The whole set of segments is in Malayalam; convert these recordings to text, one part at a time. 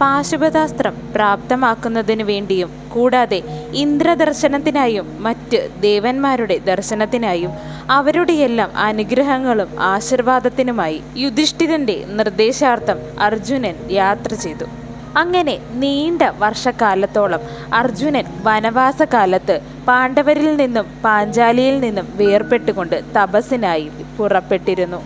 പാശുപതാസ്ത്രം പ്രാപ്തമാക്കുന്നതിനു വേണ്ടിയും കൂടാതെ ഇന്ദ്രദർശനത്തിനായും മറ്റ് ദേവന്മാരുടെ ദർശനത്തിനായും അവരുടെയെല്ലാം അനുഗ്രഹങ്ങളും ആശീർവാദത്തിനുമായി യുധിഷ്ഠിരന്റെ നിർദ്ദേശാർത്ഥം അർജുനൻ യാത്ര ചെയ്തു. അങ്ങനെ നീണ്ട വർഷക്കാലത്തോളം അർജുനൻ വനവാസകാലത്ത് പാണ്ഡവരിൽ നിന്നും പാഞ്ചാലിയിൽ നിന്നും വേർപെട്ടുകൊണ്ട് തപസ്സിനായി പുറപ്പെട്ടിരുന്നു.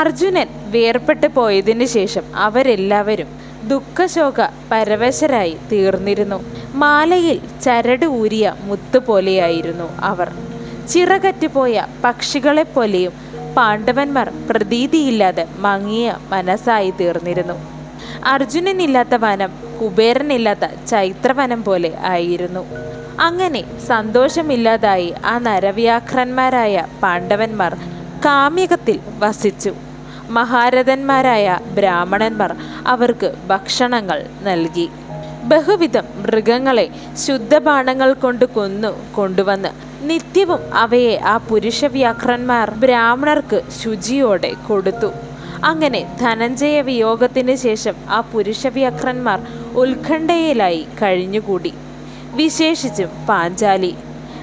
അർജുനൻ വേർപെട്ട് പോയതിനു ശേഷം അവരെല്ലാവരും ദുഃഖശോക പരവശരായി തീർന്നിരുന്നു. മാലയിൽ ചരട് ഊരിയ മുത്തുപോലെയായിരുന്നു അവർ. ചിറകറ്റുപോയ പക്ഷികളെപ്പോലെയും പാണ്ഡവന്മാർ പ്രതീതിയില്ലാതെ മങ്ങിയ മനസ്സായി തീർന്നിരുന്നു. അർജുനനില്ലാത്ത വനം കുബേരനില്ലാത്ത ചൈത്രവനം പോലെ ആയിരുന്നു. അങ്ങനെ സന്തോഷമില്ലാതായി ആ നരവ്യാഘ്രന്മാരായ പാണ്ഡവന്മാർ കാമ്യകത്തിൽ വസിച്ചു. മഹാരഥന്മാരായ ബ്രാഹ്മണന്മാർ അവർക്ക് ഭക്ഷണങ്ങൾ നൽകി. ബഹുവിധം മൃഗങ്ങളെ ശുദ്ധബാണങ്ങൾ കൊണ്ട് കൊന്നു കൊണ്ടുവന്ന് നിത്യവും അവയെ ആ പുരുഷ വ്യാഘ്രന്മാർ ബ്രാഹ്മണർക്ക് ശുചിയോടെ കൊടുത്തു. അങ്ങനെ ധനഞ്ജയ വിയോഗത്തിന് ശേഷം ആ പുരുഷ വ്യാഘ്രന്മാർ ഉത്കണ്ഠയിലായി കഴിഞ്ഞുകൂടി. വിശേഷിച്ചും പാഞ്ചാലി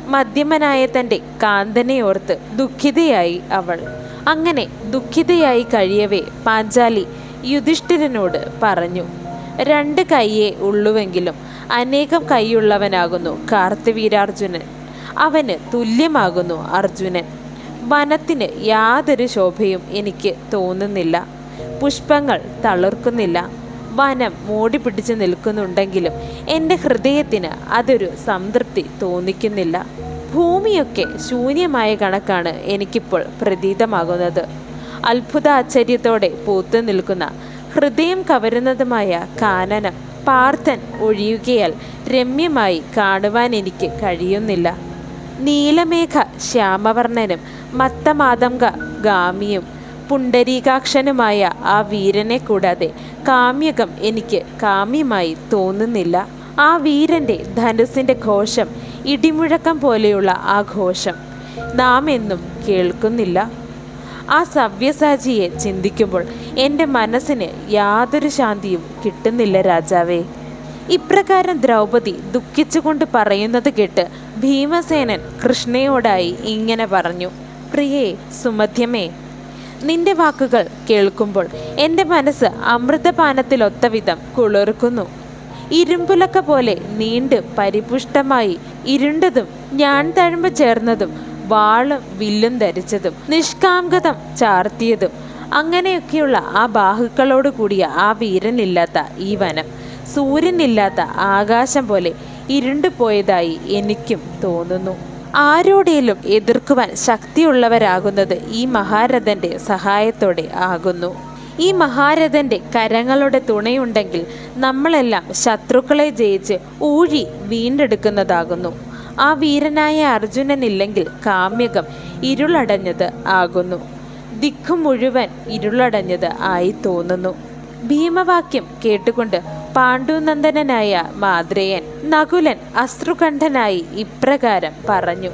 മദ്യമനായ തന്റെ കാന്തനെ ഓർത്ത് ദുഃഖിതയായി അവൾ. അങ്ങനെ ദുഃഖിതയായി കഴിയവേ പാഞ്ചാലി യുധിഷ്ഠിരനോട് പറഞ്ഞു രണ്ട് കൈയേ ഉള്ളുവെങ്കിലും അനേകം കൈയുള്ളവനാകുന്നു കാർത്തിവീരാർജുനൻ. അവന് തുല്യമാകുന്നു അർജുനൻ. വനത്തിന് യാതൊരു ശോഭയും എനിക്ക് തോന്നുന്നില്ല. പുഷ്പങ്ങൾ തളിർക്കുന്നില്ല. വനം മൂടി പിടിച്ച് നിൽക്കുന്നുണ്ടെങ്കിലും എന്റെ ഹൃദയത്തിന് അതൊരു സംതൃപ്തി തോന്നിക്കുന്നില്ല. ഭൂമിയൊക്കെ ശൂന്യമായ കണക്കാണ് എനിക്കിപ്പോൾ പ്രതീതമാകുന്നത്. അത്ഭുത ആശ്ചര്യത്തോടെ പൂത്തു നിൽക്കുന്ന ഹൃദയം കവരുന്നതുമായ കാനനം പാർത്ഥൻ ഒഴിയുകയാൽ രമ്യമായി കാണുവാൻ എനിക്ക് കഴിയുന്നില്ല. നീലമേഘ ശ്യാമവർണനും മത്തമാതംഗ ഗാമിയും പുണ്ടരീകാക്ഷനുമായ ആ വീരനെ കൂടാതെ കാമ്യകം എനിക്ക് കാമ്യമായി തോന്നുന്നില്ല. ആ വീരന്റെ ധനുസിന്റെ ഘോഷം ഇടിമുഴക്കം പോലെയുള്ള ആ ഘോഷം നാം എന്നും കേൾക്കുന്നില്ല. ആ സവ്യസാചിയെ ചിന്തിക്കുമ്പോൾ എന്റെ മനസ്സിന് യാതൊരു ശാന്തിയും കിട്ടുന്നില്ല രാജാവേ. ഇപ്രകാരം ദ്രൗപദി ദുഃഖിച്ചുകൊണ്ട് പറയുന്നത് കേട്ട് ഭീമസേനൻ കൃഷ്ണയോടായി ഇങ്ങനെ പറഞ്ഞു പ്രിയേ സുമധ്യമേ നിന്റെ വാക്കുകൾ കേൾക്കുമ്പോൾ എന്റെ മനസ്സ് അമൃതപാനത്തിലൊത്ത വിധം കുളിർക്കുന്നു. ഇരുമ്പുലക്ക പോലെ നീണ്ട് പരിപുഷ്ടമായി ഇരുണ്ടതും ഞാൻ തഴമ്പ് ചേർന്നതും വാളും വില്ലും ധരിച്ചതും നിഷ്കാംഗതം ചാർത്തിയതും അങ്ങനെയൊക്കെയുള്ള ആ ബാഹുക്കളോട് കൂടിയ ആ വീരനില്ലാത്ത ഈ വനം സൂര്യനില്ലാത്ത ആകാശം പോലെ ഇരുണ്ടു പോയതായി എനിക്കും തോന്നുന്നു. ആരോടേലും എതിർക്കുവാൻ ശക്തിയുള്ളവരാകുന്നത് ഈ മഹാരഥന്റെ സഹായത്തോടെ ആകുന്നു. ഈ മഹാരഥന്റെ കരങ്ങളുടെ തുണയുണ്ടെങ്കിൽ നമ്മളെല്ലാം ശത്രുക്കളെ ജയിച്ച് ഊഴി വീണ്ടെടുക്കുന്നതാകുന്നു. ആ വീരനായ അർജുനനില്ലെങ്കിൽ കാമ്യകം ഇരുളടഞ്ഞത് ആകുന്നു. ദിക്കു മുഴുവൻ ഇരുളടഞ്ഞത് ആയി തോന്നുന്നു. ഭീമവാക്യം കേട്ടുകൊണ്ട് പാണ്ഡുനന്ദനായ മാദ്രേയൻ നകുലൻ അശ്രുകണ്ഠനായി ഇപ്രകാരം പറഞ്ഞു.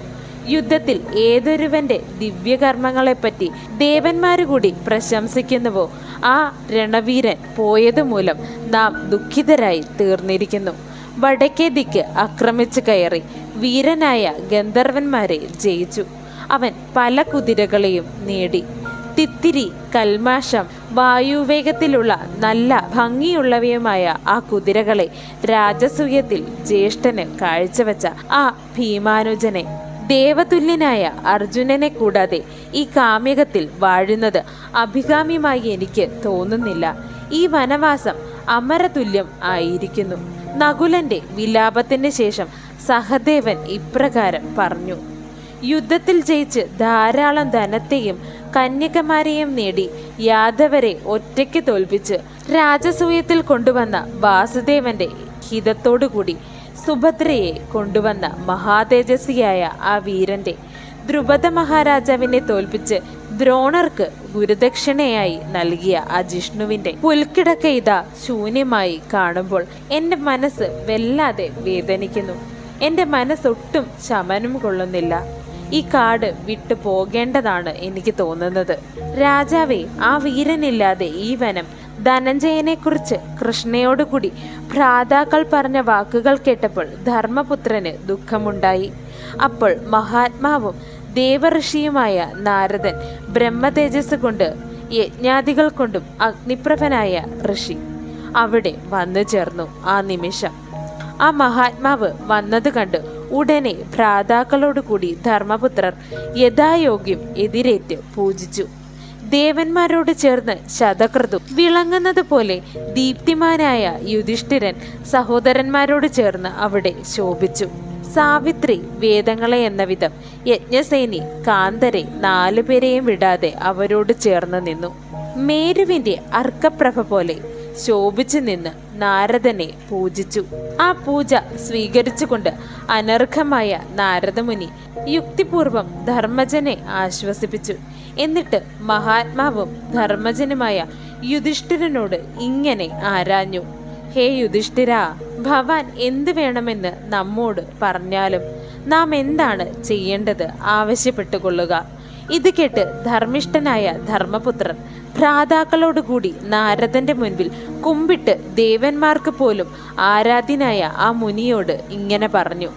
യുദ്ധത്തിൽ ഏതൊരുവന്റെ ദിവ്യകർമ്മങ്ങളെപ്പറ്റി ദേവന്മാര് കൂടി പ്രശംസിക്കുന്നുവോ ആ രണവീരൻ പോയതുമൂലം നാം ദുഃഖിതരായി തീർന്നിരിക്കുന്നു. വടക്കേ ദിക്ക് ആക്രമിച്ചു കയറി വീരനായ ഗന്ധർവന്മാരെ ജയിച്ചു. അവൻ പല കുതിരകളെയും നേടി. തിത്തിരി കൽമാശം വായുവേഗത്തിലുള്ള നല്ല ഭംഗിയുള്ളവയുമായ ആ കുതിരകളെ രാജസൂയത്തിൽ ജ്യേഷ്ഠന് കാഴ്ചവെച്ച ആ ഭീമാനുജനെ ദേവതുല്യനായ അർജുനനെ കൂടാതെ ഈ കാമ്യകത്തിൽ വാഴുന്നത് അഭികാമ്യമായി എനിക്ക് തോന്നുന്നില്ല. ഈ വനവാസം അമരതുല്യം ആയിരിക്കുന്നു. നകുലന്റെ വിലാപത്തിന് ശേഷം സഹദേവൻ ഇപ്രകാരം പറഞ്ഞു. യുദ്ധത്തിൽ ജയിച്ച് ധാരാളം ധനത്തെയും കന്യകമാരെയും നേടി യാദവരെ ഒറ്റയ്ക്ക് തോൽപ്പിച്ച് രാജസൂയത്തിൽ കൊണ്ടുവന്ന വാസുദേവന്റെ ഹിതത്തോടുകൂടി സുഭദ്രയെ കൊണ്ടുവന്ന മഹാതേജസ്വിയായ ആ വീരന്റെ ദ്രുപദ മഹാരാജാവിനെ തോൽപ്പിച്ച് ദ്രോണർക്ക് ഗുരുദക്ഷിണയായി നൽകിയ ആ ജിഷ്ണുവിന്റെ പുൽക്കിടക്ക ഇതാ ശൂന്യമായി കാണുമ്പോൾ എന്റെ മനസ്സ് വല്ലാതെ വേദനിക്കുന്നു. എന്റെ മനസ്സൊട്ടും ശമനം കൊള്ളുന്നില്ല. ഈ കാട് വിട്ടു പോകേണ്ടതാണ് എനിക്ക് തോന്നുന്നത്. രാജാവേ ആ വീരനില്ലാതെ ഈ വനം ധനഞ്ജയനെക്കുറിച്ച് കൃഷ്ണയോടുകൂടി ഭ്രാതാക്കൾ പറഞ്ഞ വാക്കുകൾ കേട്ടപ്പോൾ ധർമ്മപുത്രന് ദുഃഖമുണ്ടായി. അപ്പോൾ മഹാത്മാവും ദേവഋഷിയുമായ നാരദൻ ബ്രഹ്മതേജസ് കൊണ്ട് യജ്ഞാദികൾ കൊണ്ടും അഗ്നിപ്രഭനായ ഋഷി അവിടെ വന്നു ചേർന്നു ആ നിമിഷം. ആ മഹാത്മാവ് വന്നത് കണ്ട് ഉടനെ ഭ്രാതാക്കളോടുകൂടി ധർമ്മപുത്രർ യഥായോഗ്യം എതിരേറ്റ് പൂജിച്ചു. ദേവന്മാരോട് ചേർന്ന് ശതകൃതു വിളങ്ങുന്നത് പോലെ ദീപ്തിമാനായ യുധിഷ്ഠിരൻ സഹോദരന്മാരോട് ചേർന്ന് അവിടെ ശോഭിച്ചു. സാവിത്രി വേദങ്ങളെ എന്ന വിധം യജ്ഞസേനി കാന്തരെ നാലുപേരെയും വിടാതെ അവരോട് ചേർന്ന് നിന്നു. മേരുവിന്റെ അർക്കപ്രഭ പോലെ ശോഭിച്ചു നിന്ന് നാരദനെ പൂജിച്ചു. ആ പൂജ സ്വീകരിച്ചുകൊണ്ട് അനർഘമായ നാരദമുനി യുക്തിപൂർവം ധർമ്മജനെ ആശ്വസിപ്പിച്ചു. എന്നിട്ട് മഹാത്മാവും ധർമ്മജനുമായ യുധിഷ്ഠിരനോട് ഇങ്ങനെ ആരാഞ്ഞു. ഹേ യുധിഷ്ഠിര ഭവാൻ എന്ത് വേണമെന്ന് നമ്മോട് പറഞ്ഞാലും നാം എന്താണ് ചെയ്യേണ്ടത് ആവശ്യപ്പെട്ടുകൊള്ളുക. ഇത് കേട്ട് ധർമ്മിഷ്ഠനായ ധർമ്മപുത്രൻ ഭ്രാതാക്കളോടുകൂടി നാരദന്റെ മുൻപിൽ കുമ്പിട്ട് ദേവന്മാർക്ക് പോലും ആരാധ്യനായ ആ മുനിയോട് ഇങ്ങനെ പറഞ്ഞു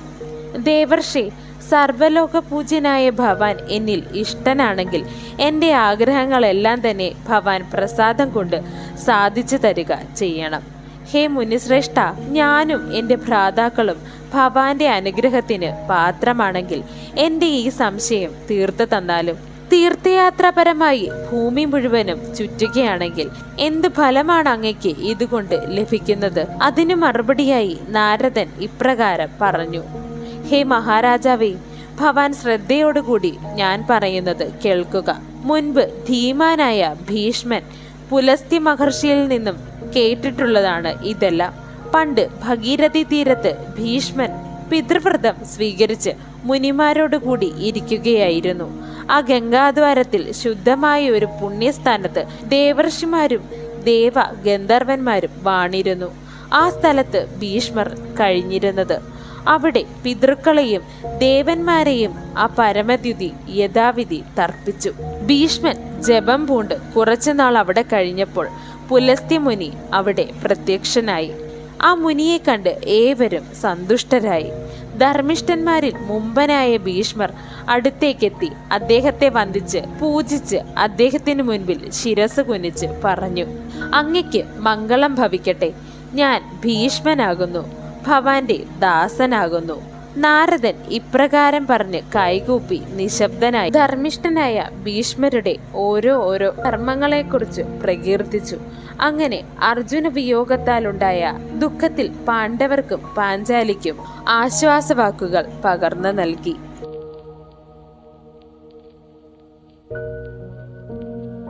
ദേവർഷി സർവലോക പൂജ്യനായ ഭവാൻ എന്നിൽ ഇഷ്ടനാണെങ്കിൽ എന്റെ ആഗ്രഹങ്ങളെല്ലാം തന്നെ ഭവാൻ പ്രസാദം കൊണ്ട് സാധിച്ചു തരിക ചെയ്യണം. ഹേ മുനിശ്രേഷ്ഠ ഞാനും എന്റെ ഭ്രാതാക്കളും ഭവാന്റെ അനുഗ്രഹത്തിന് പാത്രമാണെങ്കിൽ എന്റെ ഈ സംശയം തീർത്തു തന്നാലും തീർത്ഥയാത്രാപരമായി ഭൂമി മുഴുവനും ചുറ്റുകയാണെങ്കിൽ എന്ത് ഫലമാണ് അങ്ങയ്ക്ക് ഇതുകൊണ്ട് ലഭിക്കുന്നത്? അതിനു മറുപടിയായി നാരദൻ ഇപ്രകാരം പറഞ്ഞു. ഹേ മഹാരാജാവേ ഭവാൻ ശ്രദ്ധയോടുകൂടി ഞാൻ പറയുന്നത് കേൾക്കുക. മുൻപ് ധീമാനായ ഭീഷ്മൻ പുലസ്തി മഹർഷിയിൽ നിന്നും കേട്ടിട്ടുള്ളതാണ് ഇതെല്ലാം. പണ്ട് ഭഗീരഥി തീരത്ത് ഭീഷ്മൻ പിതൃവ്രതം സ്വീകരിച്ച് മുനിമാരോടുകൂടി ഇരിക്കുകയായിരുന്നു. ആ ഗംഗാദ്വാരത്തിൽ ശുദ്ധമായ ഒരു പുണ്യസ്ഥാനത്ത് ദേവർഷിമാരും ദേവ ഗന്ധർവന്മാരും വാണിരുന്നു. ആ സ്ഥലത്ത് ഭീഷ്മർ കഴിഞ്ഞിരുന്നത്. അവിടെ പിതൃക്കളെയും ദേവന്മാരെയും ആ പരമദ്യുതി യഥാവിധി തർപ്പിച്ചു. ഭീഷ്മൻ ജപം പൂണ്ട് കുറച്ചുനാൾ അവിടെ കഴിഞ്ഞപ്പോൾ പുലസ്ത്യമുനി അവിടെ പ്രത്യക്ഷനായി. ആ മുനിയെ കണ്ട് ഏവരും സന്തുഷ്ടരായി. ധർമ്മിഷ്ഠന്മാരിൽ മുമ്പനായ ഭീഷ്മർ അടുത്തേക്കെത്തി അദ്ദേഹത്തെ വന്ദിച്ച് പൂജിച്ച് അദ്ദേഹത്തിന് മുൻപിൽ ശിരസ് കുനിച്ച് പറഞ്ഞു അങ്ങയ്ക്ക് മംഗളം ഭവിക്കട്ടെ. ഞാൻ ഭീഷ്മനാകുന്നു ഭവാന്റെ ദാസനാകുന്നു. നാരദൻ ഇപ്രകാരം പറഞ്ഞ് കൈകൂപ്പി നിശബ്ദനായി. ധർമ്മിഷ്ഠനായ ഭീഷ്മരുടെ ഓരോ ഓരോ കർമ്മങ്ങളെക്കുറിച്ച് പ്രകീർത്തിച്ചു. അങ്ങനെ അർജുന വിയോഗത്താലുണ്ടായ ദുഃഖത്തിൽ പാണ്ഡവർക്കും പാഞ്ചാലിക്കും ആശ്വാസവാക്കുകൾ പകർന്നു നൽകി.